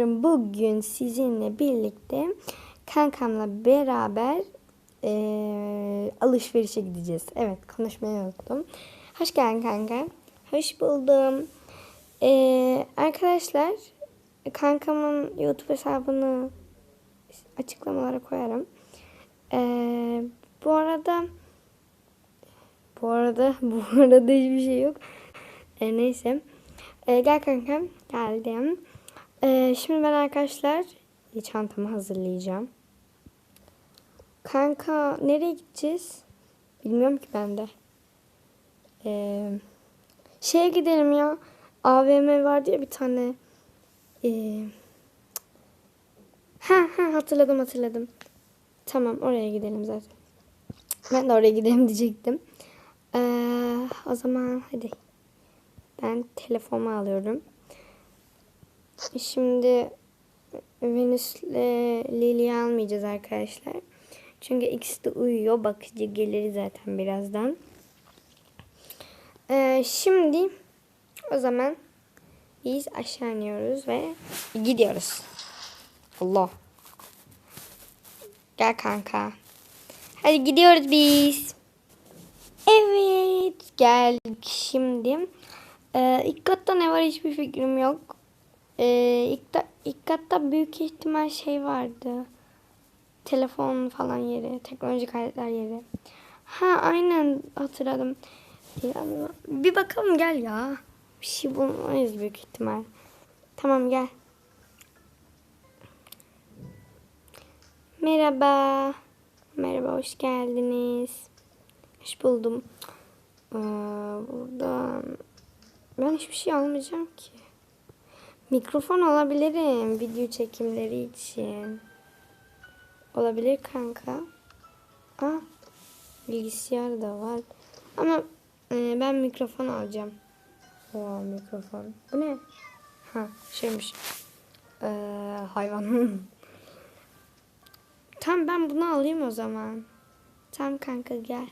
Arkadaşlarım bugün sizinle birlikte kankamla beraber eee, alışverişe gideceğiz. Evet konuşmayı unuttum. Hoş geldin kanka. Hoş buldum. Eee, arkadaşlar kankamın YouTube hesabını açıklamalara koyarım. Eee, bu arada bu arada bu arada hiçbir şey yok. E, neyse. E, gel kankam. Geldim. E, şimdi ben arkadaşlar çantamı hazırlayacağım. Kanka nereye gideceğiz? Bilmiyorum ki ben de. E, şeye gidelim ya. AVM vardı ya bir tane. E, ha ha hatırladım hatırladım. Tamam oraya gidelim zaten. Ben de oraya gidelim diyecektim. Ee, o zaman hadi. Ben telefonumu alıyorum. Şimdi Venüs'le Lili'yi almayacağız arkadaşlar. Çünkü ikisi de uyuyor. Bakıcı gelir zaten birazdan. Ee, şimdi o zaman biz aşağı iniyoruz ve gidiyoruz. Allah. Gel kanka. Hadi gidiyoruz biz. Evet geldik şimdi. Ee, ilk katta ne var hiçbir fikrim yok. Ee, ilk, da, ilk katta büyük ihtimal şey vardı. Telefon falan yeri. Teknolojik aletler yeri. Ha aynen hatırladım. Bir bakalım gel ya. Bir şey bulmayız büyük ihtimal. Tamam gel. Merhaba. Merhaba hoş geldiniz. Hoş buldum. Ee, burada ben hiçbir şey almayacağım ki. Mikrofon alabilirim video çekimleri için. Olabilir kanka. Aa, bilgisayar da var. Ama e, ben mikrofon alacağım. Oo, mikrofon. Bu ne? Ha şeymiş. Ee, hayvan. Tamam ben bunu alayım o zaman. Tamam kanka gel.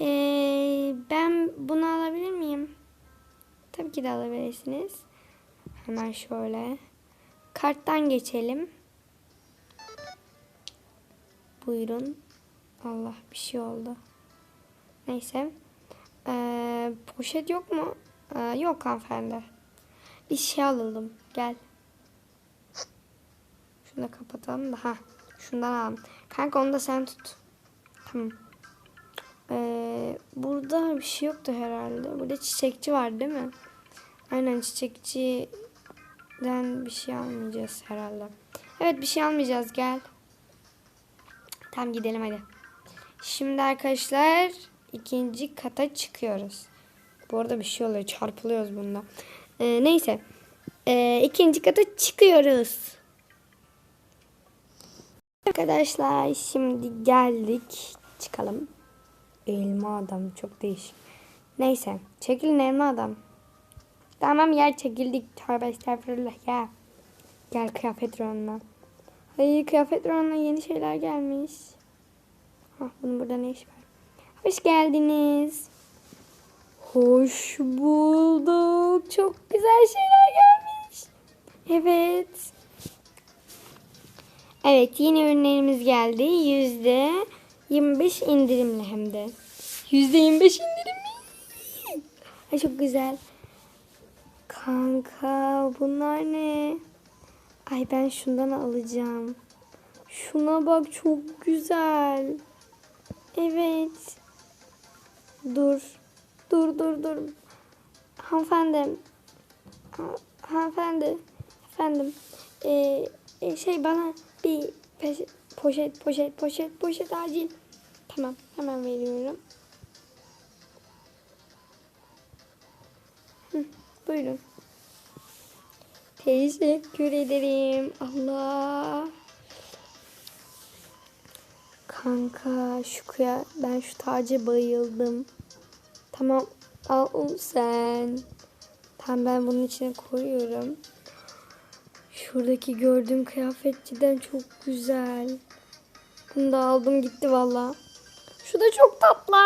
Ee, ben bunu alabilir miyim? Tabii ki de alabilirsiniz. Hemen şöyle. Karttan geçelim. Buyurun. Allah bir şey oldu. Neyse. Ee, poşet yok mu? Ee, yok hanımefendi. Bir şey alalım. Gel. Şunu da kapatalım da. Ha, şundan alalım. Kanka onu da sen tut. Tamam. Ee, burada bir şey yoktu herhalde. Burada çiçekçi var değil mi? Aynen çiçekçiden bir şey almayacağız herhalde. Evet bir şey almayacağız gel. Tamam gidelim hadi. Şimdi arkadaşlar ikinci kata çıkıyoruz. Bu arada bir şey oluyor çarpılıyoruz bunda. Ee, neyse. Ee, ikinci kata çıkıyoruz. Arkadaşlar şimdi geldik. Çıkalım. Elma adam çok değişik. Neyse çekilin elma adam. Tamam yer çekildik. Tövbe estağfurullah ya. Gel kıyafet reyonuna. Ay kıyafet reyonuna yeni şeyler gelmiş. Hah bunun burada ne iş var? Hoş geldiniz. Hoş bulduk. Çok güzel şeyler gelmiş. Evet. Evet yeni ürünlerimiz geldi. Yüzde 25 indirimli hem de. Yüzde 25 indirimli. Ay çok güzel. Kanka bunlar ne? Ay ben şundan alacağım. Şuna bak çok güzel. Evet. Dur. Dur dur dur. Hanımefendi. Ha- hanımefendi. Efendim. Ee, e, şey bana bir peş- poşet poşet poşet poşet acil. Tamam hemen veriyorum. Hı, buyurun. Teşekkür ederim. Allah. Kanka şu kıya ben şu taca bayıldım. Tamam al onu sen. Tamam ben bunun içine koyuyorum. Şuradaki gördüğüm kıyafet cidden çok güzel. Bunu da aldım gitti valla. Şu da çok tatlı.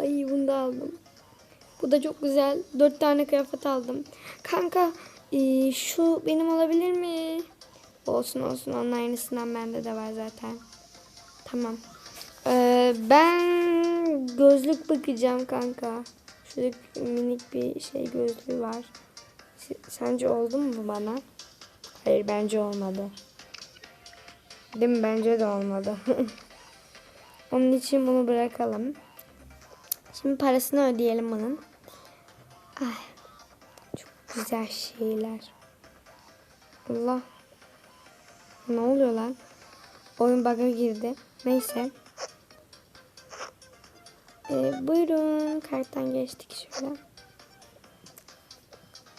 Ay bunu da aldım. Bu da çok güzel. Dört tane kıyafet aldım. Kanka Ee, şu benim olabilir mi? Olsun olsun onun aynısından bende de var zaten. Tamam. Ee, ben gözlük bakacağım kanka. Şurada minik bir şey gözlüğü var. Sence oldu mu bu bana? Hayır bence olmadı. Değil mi? Bence de olmadı. Onun için bunu bırakalım. Şimdi parasını ödeyelim bunun. Ay, güzel şeyler. Allah. Ne oluyor lan? Oyun bug'a girdi. Neyse. Ee, buyurun. Karttan geçtik şöyle.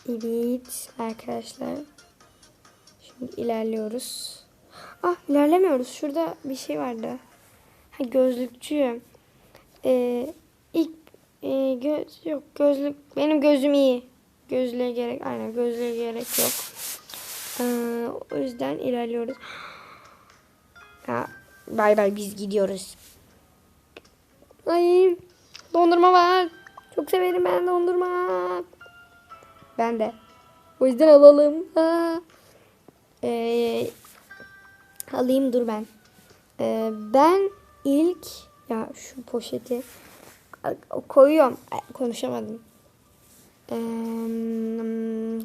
Evet arkadaşlar. Şimdi ilerliyoruz. Ah ilerlemiyoruz. Şurada bir şey vardı. Ha gözlükçü. Ee, ilk e, göz yok gözlük benim gözüm iyi. Gözlüğe gerek aynen gözlüğe gerek yok. Ee, o yüzden ilerliyoruz. Ha, bay bay biz gidiyoruz. Ay dondurma var. Çok severim ben dondurma. Ben de. O yüzden alalım. Aa. Ee, alayım dur ben. Ee, ben ilk ya şu poşeti koyuyorum. Konuşamadım.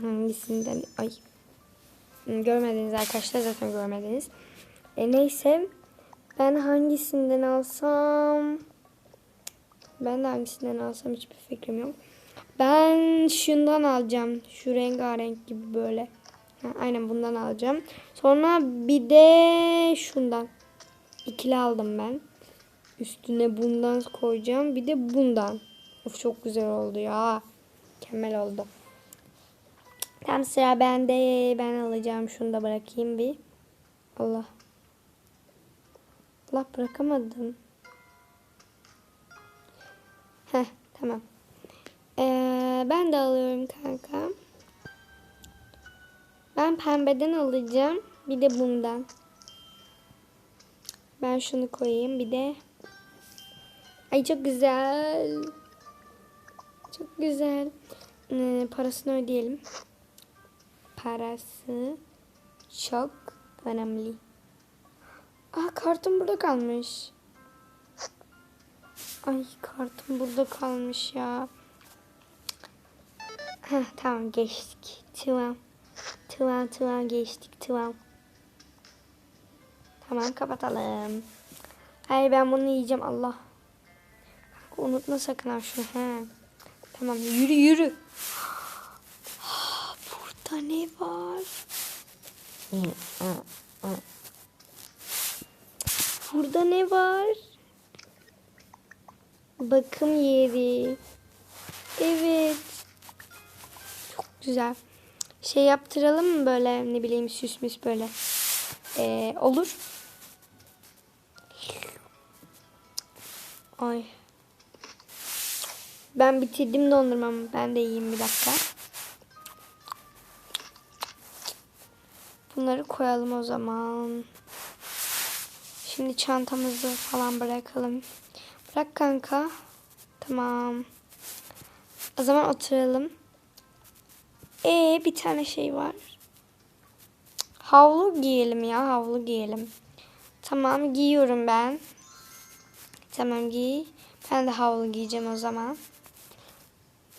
Hangisinden? Ay. Görmediniz arkadaşlar zaten görmediniz. E, neyse. Ben hangisinden alsam? Ben de hangisinden alsam hiçbir fikrim yok. Ben şundan alacağım. Şu rengarenk gibi böyle. Ha, aynen bundan alacağım. Sonra bir de şundan. İkili aldım ben. Üstüne bundan koyacağım. Bir de bundan. Of çok güzel oldu ya. Mükemmel oldu. Tam sıra bende. Ben alacağım. Şunu da bırakayım bir. Allah. Allah bırakamadım. Heh tamam. Ee, ben de alıyorum kanka. Ben pembeden alacağım. Bir de bundan. Ben şunu koyayım. Bir de. Ay çok güzel. Çok güzel. Ee, parasını ödeyelim. Parası çok önemli. Aa kartım burada kalmış. Ay kartım burada kalmış ya. Heh, tamam geçtik. Tamam. Tamam tamam geçtik tamam. Tamam kapatalım. Ay ben bunu yiyeceğim Allah. Unutma sakın ha şunu. He. Tamam yürü yürü. Burada ne var? Burada ne var? Bakım yeri. Evet. Çok güzel. Şey yaptıralım mı böyle ne bileyim süs müs böyle. Ee, olur. Ay. Ben bitirdim dondurmamı. Ben de yiyeyim bir dakika. Bunları koyalım o zaman. Şimdi çantamızı falan bırakalım. Bırak kanka. Tamam. O zaman oturalım. Ee bir tane şey var. Havlu giyelim ya havlu giyelim. Tamam giyiyorum ben. Tamam giy. Ben de havlu giyeceğim o zaman.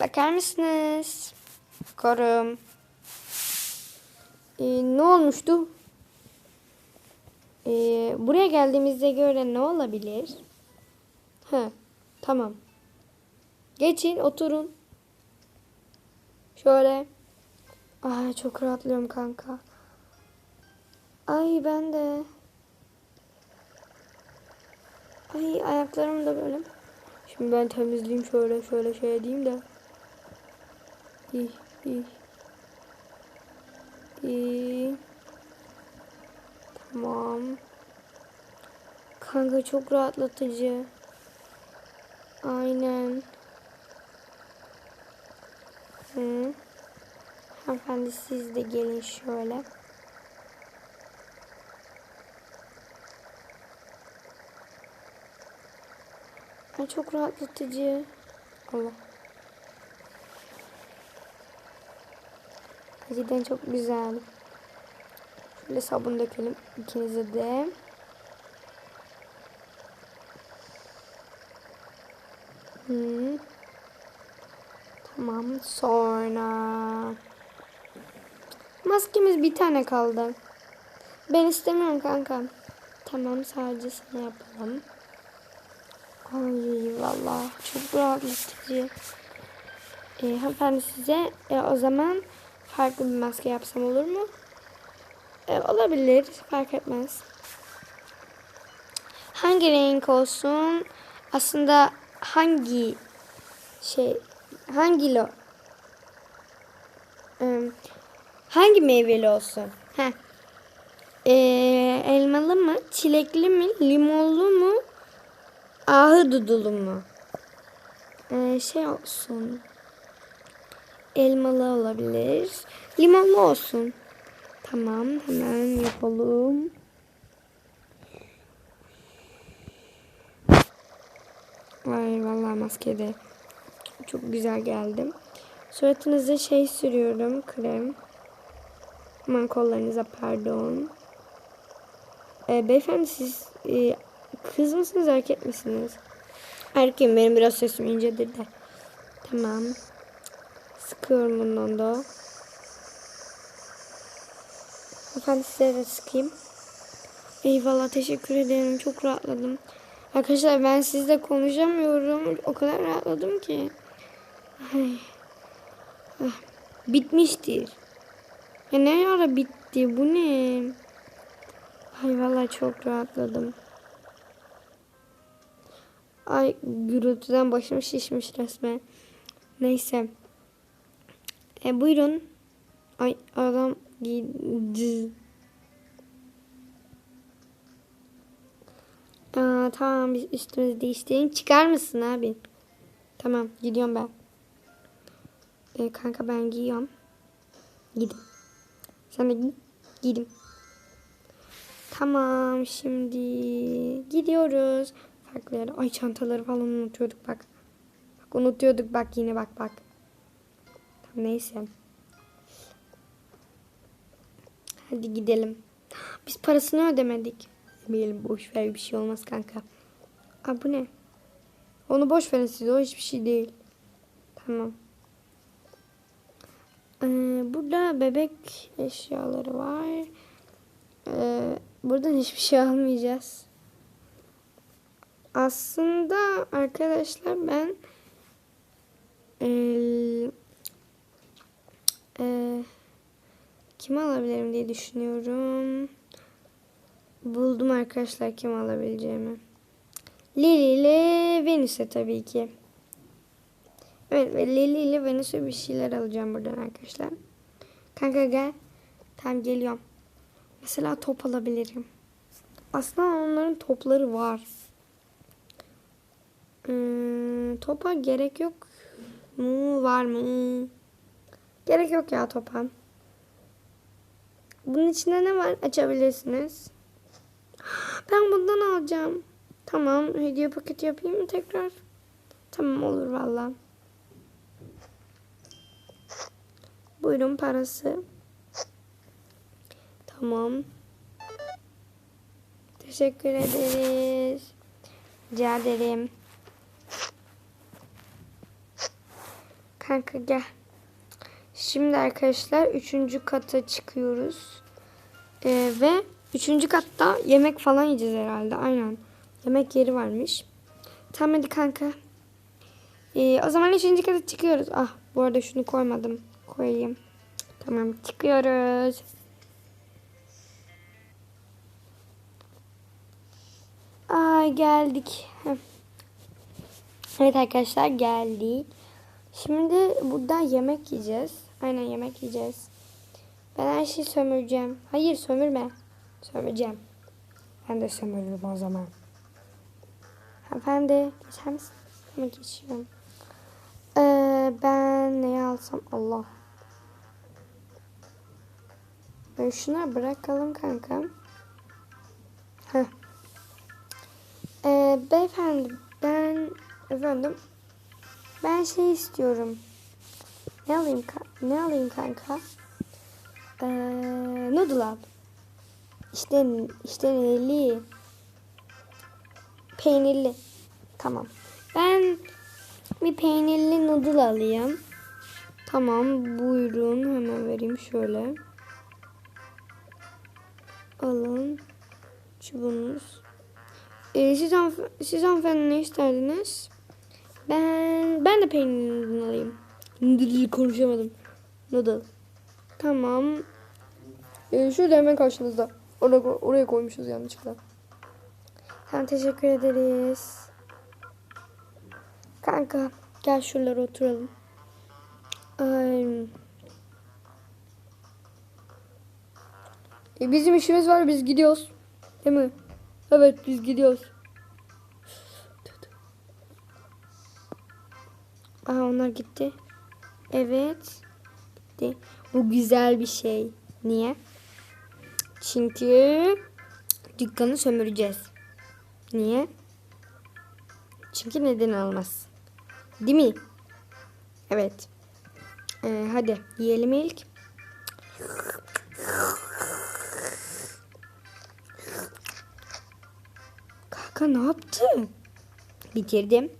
Bakar mısınız? Korum. Ee, ne olmuştu? Ee, buraya geldiğimizde göre ne olabilir? He, tamam. Geçin, oturun. Şöyle. Ay çok rahatlıyorum kanka. Ay ben de. Ay ayaklarım da böyle. Şimdi ben temizleyeyim şöyle şöyle şey edeyim de. İyi iyi. İyi. Tamam. Kanka çok rahatlatıcı. Aynen. Hı. Hanımefendi siz de gelin şöyle. Ay çok rahatlatıcı. Allah. Cidden çok güzel. Şöyle sabun dökelim ikinize de. Hmm. Tamam sonra maskemiz bir tane kaldı. Ben istemiyorum kanka. Tamam sadece sana yapalım. Ay valla çok rahatlatıcı. Ee, hanımefendi size e, o zaman farklı bir maske yapsam olur mu? E, olabilir fark etmez. Hangi renk olsun? Aslında hangi şey hangi lo Ee, hangi meyveli olsun? Heh. Ee, elmalı mı? Çilekli mi? Limonlu mu? Ahududulu mu? Ee, şey olsun. Elmalı olabilir. Limonlu olsun. Tamam hemen yapalım. Ay vallahi maskede çok güzel geldim. Suratınıza şey sürüyorum krem. Aman kollarınıza pardon. Ee, beyefendi siz e, kız mısınız erkek misiniz? Erkeğim benim biraz sesim incedir de. Tamam. Sıkıyorum bundan da. Efendim size de sıkayım. Eyvallah teşekkür ederim. Çok rahatladım. Arkadaşlar ben sizle konuşamıyorum. O kadar rahatladım ki. Ay. Ah, Bitmiştir. Ya ne ara bitti? Bu ne? Ay vallahi çok rahatladım. Ay gürültüden başım şişmiş resmen. Neyse. E buyurun. Ay adam giydi. Aa, tamam biz üstümüzü değiştirelim. Çıkar mısın abi? Tamam gidiyorum ben. E, kanka ben giyiyorum. Gidin. Sen de giy. Giydim. Tamam şimdi gidiyoruz. Farklı yere. Ay çantaları falan unutuyorduk bak. Bak unutuyorduk bak yine bak bak. Neyse. Hadi gidelim. Biz parasını ödemedik. Demeyelim boş ver bir şey olmaz kanka. Aa bu ne? Onu boş verin siz o hiçbir şey değil. Tamam. Ee, burada bebek eşyaları var. Ee, buradan hiçbir şey almayacağız. Aslında arkadaşlar ben ee, ee, kimi alabilirim diye düşünüyorum. Buldum arkadaşlar kim alabileceğimi. Lili ile Venüs'e tabii ki. Evet ve Lili ile Venüs'e bir şeyler alacağım buradan arkadaşlar. Kanka gel. Tamam geliyorum. Mesela top alabilirim. Aslında onların topları var. Hmm, topa gerek yok mu? Var mı? Gerek yok ya topa. Bunun içinde ne var? Açabilirsiniz. Ben bundan alacağım. Tamam. Hediye paketi yapayım mı tekrar? Tamam olur valla. Buyurun parası. Tamam. Teşekkür ederiz. Rica ederim. Kanka gel. Şimdi arkadaşlar üçüncü kata çıkıyoruz. Ee, ve üçüncü katta yemek falan yiyeceğiz herhalde. Aynen. Yemek yeri varmış. Tamam hadi kanka. Ee, o zaman üçüncü kata çıkıyoruz. Ah bu arada şunu koymadım. Koyayım. Tamam çıkıyoruz. Ay geldik. Evet arkadaşlar geldik. Şimdi burada yemek yiyeceğiz. Aynen yemek yiyeceğiz. Ben her şeyi sömüreceğim. Hayır sömürme. Sömüreceğim. Ben de sömürürüm o zaman. Hanımefendi geçer misin? Tamam geçiyorum. Ee, ben neyi alsam? Allah. Ben şuna bırakalım kankam. Heh. Ee, beyefendi ben efendim ben şey istiyorum. Ne alayım ne alayım kanka? Ee, noodle al. İşte işte neli? Peynirli. Tamam. Ben bir peynirli noodle alayım. Tamam buyurun hemen vereyim şöyle. Alın. Çubuğunuz. Ee, siz, hanf- siz hanımefendi ne isterdiniz? Ben ben de peynirli alayım. Konuşamadım. Noodle. Tamam. Ee, şurada hemen karşınızda. Oraya, oraya koymuşuz yanlışlıkla. Tamam teşekkür ederiz. Kanka gel şuralara oturalım. Ay. E, bizim işimiz var biz gidiyoruz. Değil mi? Evet biz gidiyoruz. Aa onlar gitti. Evet. Gitti. Bu güzel bir şey. Niye? Çünkü dükkanı sömüreceğiz. Niye? Çünkü neden olmaz. Değil mi? Evet. Ee, hadi yiyelim ilk. Kanka ne yaptın? Bitirdim.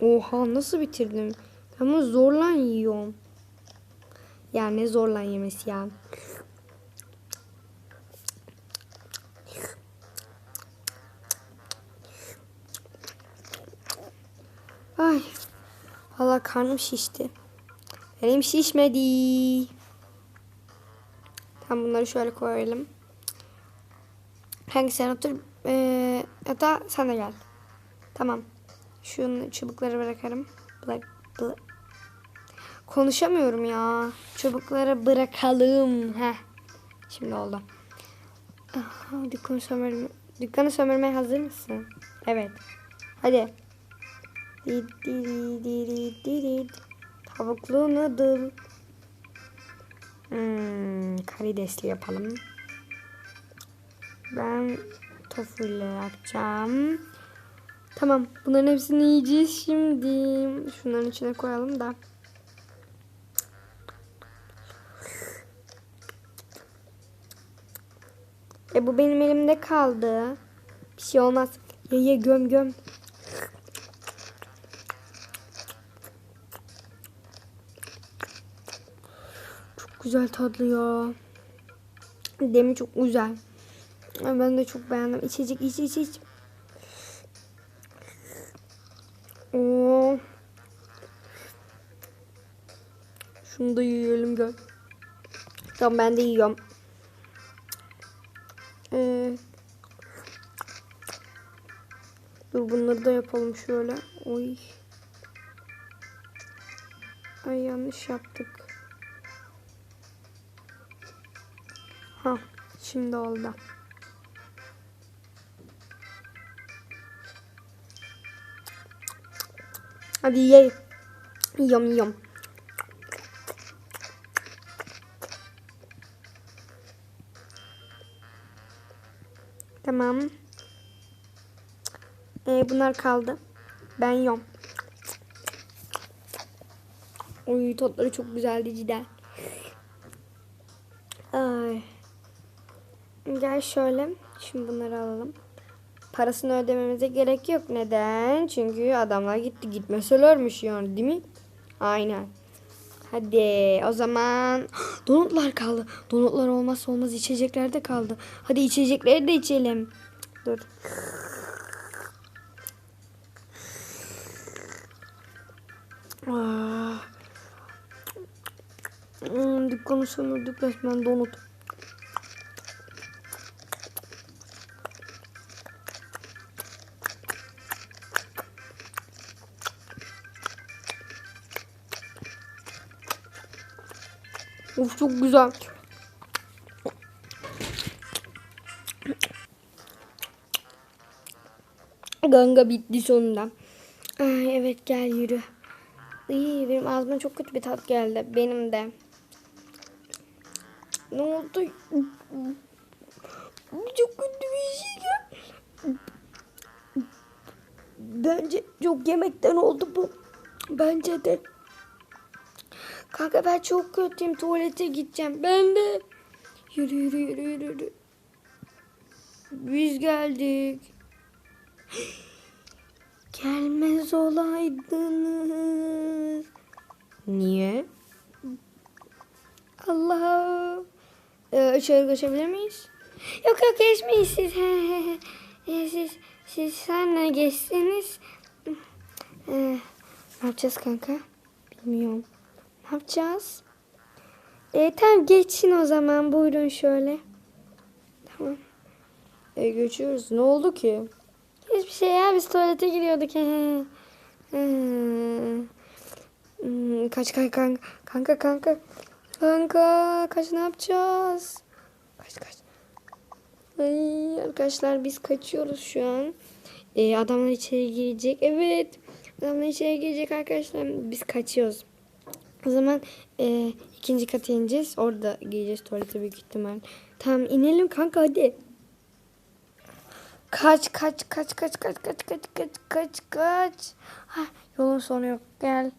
Oha nasıl bitirdim? Ben bunu zorla yiyorum. Ya ne yemesi ya. Ay. Valla karnım şişti. Benim şişmedi. Tamam bunları şöyle koyalım. Hangi sen otur. Ee, hatta sen de gel. Tamam. Şu çubukları bırakalım. Bırak, bırak. Konuşamıyorum ya. Çubukları bırakalım. Heh. Şimdi oldu. Aha, dükkanı sömürme, dükkanı sömürmeye hazır mısın? Evet. Hadi. Di, di, di, di, di, di, di. Tavuklu noodle. Hmm, karidesli yapalım. Ben tofuyla yapacağım. Tamam. Bunların hepsini yiyeceğiz şimdi. Şunların içine koyalım da. E bu benim elimde kaldı. Bir şey olmaz. Ye ye göm göm. Çok güzel tatlı ya. Demi çok güzel. Ben de çok beğendim. İçecek iç iç iç. Oo. Şunu da yiyelim gel. Tamam ben de yiyorum. Bunları da yapalım şöyle. Oy. Ay yanlış yaptık. Ha, şimdi oldu. Hadi ye. Yiyorum yiyorum. Tamam. Ee, bunlar kaldı. Ben yiyorum. Oy tatları çok güzeldi cidden. Ay. Gel şöyle. Şimdi bunları alalım. Parasını ödememize gerek yok. Neden? Çünkü adamlar gitti. Gitmeselermiş yani değil mi? Aynen. Hadi o zaman donutlar kaldı. Donutlar olmazsa olmaz içecekler de kaldı. Hadi içecekleri de içelim. Dur. Hmm, dükkanı sömürdük resmen donut. Of çok güzel. Ganga bitti sonunda. Ay, evet gel yürü. İyi benim ağzıma çok kötü bir tat geldi. Benim de. Ne oldu? Çok kötü bir şey geldi. Bence çok yemekten oldu bu. Bence de. Kanka ben çok kötüyüm. Tuvalete gideceğim. Ben de. Yürü yürü yürü yürü. Biz geldik. Gelmez olaydınız. Niye? Allah. Ee, içeri geçebilir miyiz? Yok yok geçmeyin siz. Ee, siz siz senle geçseniz. Ee, ne yapacağız kanka? Bilmiyorum. Ne yapacağız? Ee, tamam geçin o zaman. Buyurun şöyle. Tamam. E, geçiyoruz. Ne oldu ki? Hiçbir şey ya. Biz tuvalete giriyorduk. Hmm, kaç kaç kanka. Kanka kanka. Kanka kaç ne yapacağız? Kaç kaç. Ay, arkadaşlar biz kaçıyoruz şu an. Ee, adamlar içeri girecek. Evet. Adamlar içeri girecek arkadaşlar. Biz kaçıyoruz. O zaman e, ikinci kata ineceğiz. Orada gireceğiz tuvalete büyük ihtimal. Tamam inelim kanka hadi. Kaç kaç kaç kaç kaç kaç kaç kaç kaç kaç. Ha, yolun sonu yok. Gel.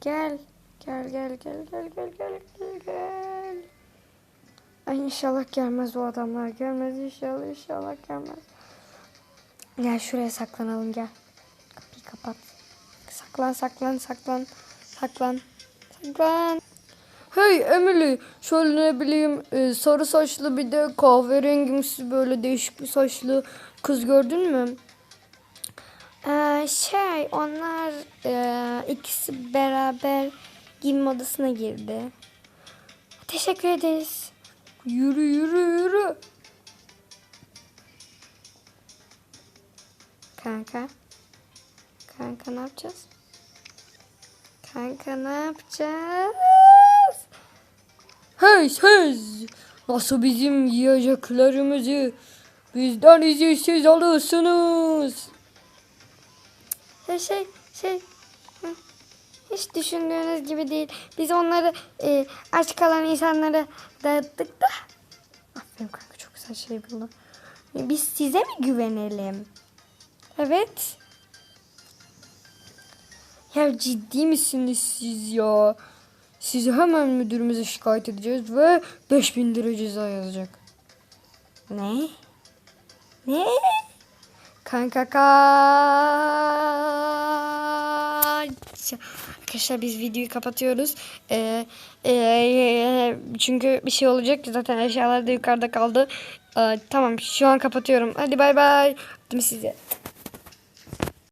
Gel. Gel gel gel gel gel gel gel gel. Ay inşallah gelmez o adamlar. Gelmez inşallah inşallah gelmez. Gel şuraya saklanalım gel. Kapıyı kapat. Saklan saklan saklan. Saklan. Saklan. Hey Emily, şöyle ne bileyim e, sarı saçlı bir de kahverengimsi böyle değişik bir saçlı kız gördün mü? Ee, şey onlar e, ikisi beraber giyinme odasına girdi. Teşekkür ederiz. Yürü yürü yürü. Kanka. Kanka ne yapacağız? Kanka ne yapacağız? Hey hey! Nasıl bizim yiyeceklerimizi bizden izinsiz alırsınız? Şey şey şey hiç düşündüğünüz gibi değil. Biz onları e, aç kalan insanlara dağıttık da. Aferin kanka çok güzel şey buldum. Biz size mi güvenelim? Evet. Ya ciddi misiniz siz ya? Sizi hemen müdürümüze şikayet edeceğiz ve 5000 lira ceza yazacak. Ne? Ne? Kanka kaç. Arkadaşlar biz videoyu kapatıyoruz. Ee, ee, çünkü bir şey olacak. Zaten eşyalar da yukarıda kaldı. Ee, tamam şu an kapatıyorum. Hadi bay bay. Öptüm size.